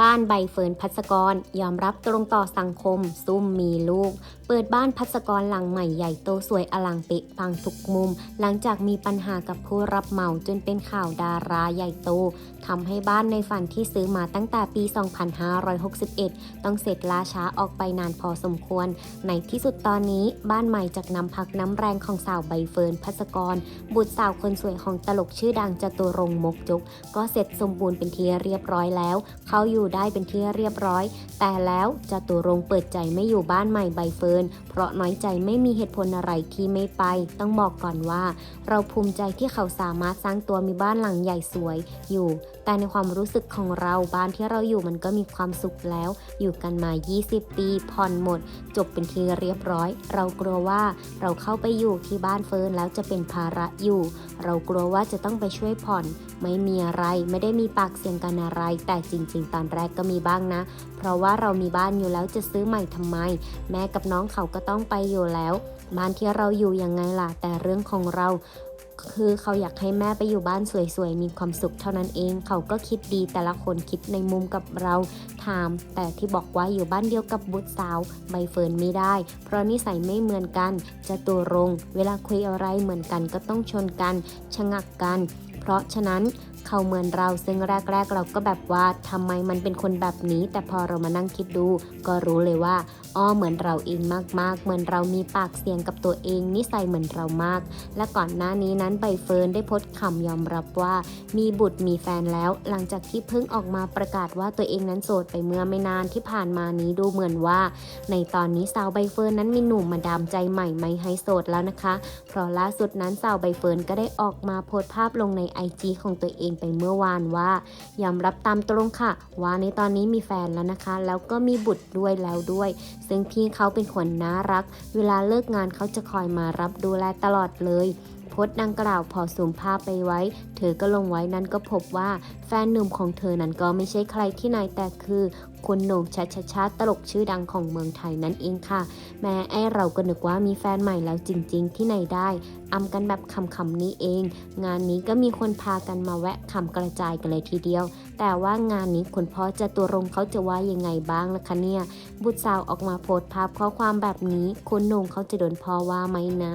บ้านใบเฟิร์นพัสกรยอมรับตรงต่อสังคมซุ่มมีลูก เปิดบ้านพัสกรหลังใหม่ใหญ่โตสวยอลังเปะปังทุกมุม หลังจากมีปัญหากับผู้รับเหมาจนเป็นข่าวดาราใหญ่โตทำให้บ้านในฝันที่ซื้อมาตั้งแต่ปี 2561 ต้องเสร็จล่าช้าออกไปนานพอสมควร ในที่สุดตอนนี้บ้านใหม่จากน้ำพักน้ำแรงของสาวใบเฟิร์นพัสกร บุตรสาวคนสวยของตลกชื่อดังจตุรงค์มกจุก ก็เสร็จสมบูรณ์เป็นที่เรียบร้อยแล้ว เขาอยู่ได้เป็นที่เรียบร้อย แต่แล้วจตุรงค์เปิดใจไม่อยู่บ้านใหม่ใบเฟิร์นเพราะน้อยใจไม่มีเหตุผลอะไรที่ไม่ไป ต้องบอกก่อนว่า เราภูมิใจที่เขาสามารถสร้างตัวมีบ้านหลังใหญ่สวยอยู่ แต่ในความรู้สึกของเราบ้านที่เราอยู่มันก็มีความสุขแล้ว อยู่กันมา 20 ปีผ่อนหมด จบเป็นที่เรียบร้อย เรากลัวว่าเราเข้าไปอยู่ที่บ้านเฟิร์นแล้วจะเป็นภาระอยู่ เรากลัวว่าจะต้องไปช่วยผ่อน ไม่มีอะไรไม่ได้มีปากเสียงกันอะไร แต่จริง ๆ ตอนแรกก็มีบ้างนะ เพราะว่าเรามีบ้านอยู่แล้วจะซื้อใหม่ทำไม แม่กับน้องเขาก็ต้องไปอยู่แล้ว บ้านที่เราอยู่ยังไงล่ะ แต่เรื่องของเรา คือเขาอยากให้แม่ไปอยู่บ้านสวยๆ มีความสุขเท่านั้นเอง เขาก็คิดดีแต่ละคนคิดในมุมกับเราถาม แต่ที่บอกว่าอยู่บ้านเดียวกับบุตรสาวใบเฟิร์นไม่ได้ เพราะนิสัยไม่เหมือนกัน จะตัวรง เวลาคุยอะไรเหมือนกันก็ต้องชนกัน ชะงักกัน เพราะฉะนั้นเขาเหมือนเราซึ่งแรก ๆ เราก็แบบว่าทำไมมันเป็นคนแบบนี้ แต่พอเรามานั่งคิดดู ก็รู้เลยว่า อ้อเหมือนเราเองมากๆ เหมือนเรามีปากเสียงกับตัวเองนิสัยเหมือนเรามาก และก่อนหน้านี้นั้นใบเฟิร์นได้โพสต์คำยอมรับว่า มีบุตรมีแฟนแล้ว หลังจากที่เพิ่งออกมาประกาศว่าตัวเองนั้นโสดไปเมื่อไม่นานที่ผ่านมานี้ดูเหมือนว่า ในตอนนี้สาวใบเฟิร์นนั้นมีหนุ่มมาดามใจใหม่ไม่ให้โสดแล้วนะคะ เพราะล่าสุดนั้นสาวใบเฟิร์นก็ได้ออกมาโพสต์ภาพลงในไอจของตัวเองไปเมื่อวานว่ายอมรับตามตรงค่ะ ว่าในตอนนี้มีแฟนแล้วนะคะ แล้วก็มีบุตรด้วยแล้วด้วย ซึ่งพี่เขาเป็นคนน่ารัก เวลาเลิกงานเขาจะคอยมารับดูแลตลอดเลย โพสต์ดังกล่าวพอสูมภาพไปไว้ เธอก็ลงไว้นั้นก็พบว่าแฟนหนุ่มของเธอนั้นก็ไม่ใช่ใครที่ไหนแต่คือคุณโหน่งชัชชาตลกชื่อดังของเมืองไทยนั่นเองค่ะ แม้ไอเราก็นึกว่ามีแฟนใหม่แล้วจริง ๆ ที่ไหนได้อำกันแบบคำๆนี้เอง งานนี้ก็มีคนพากันมาแวะคำกระจายกันเลยทีเดียว แต่ว่างานนี้คุณพ่อจะตัวรงเขาจะว่ายังไงบ้างนะคะเนี่ย บุตรสาวออกมาโพสต์ภาพข้อความแบบนี้คุณโหน่งเขาจะโดนพ่อว่าไหมนะ